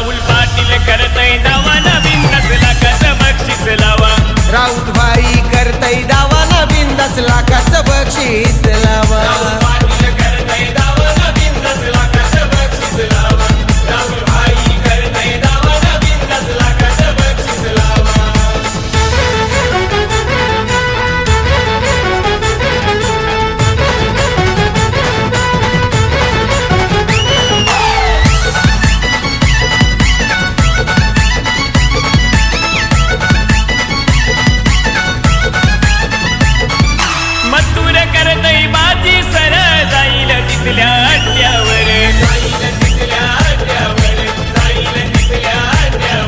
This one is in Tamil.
ராகுல் பாட்டில கரத்தை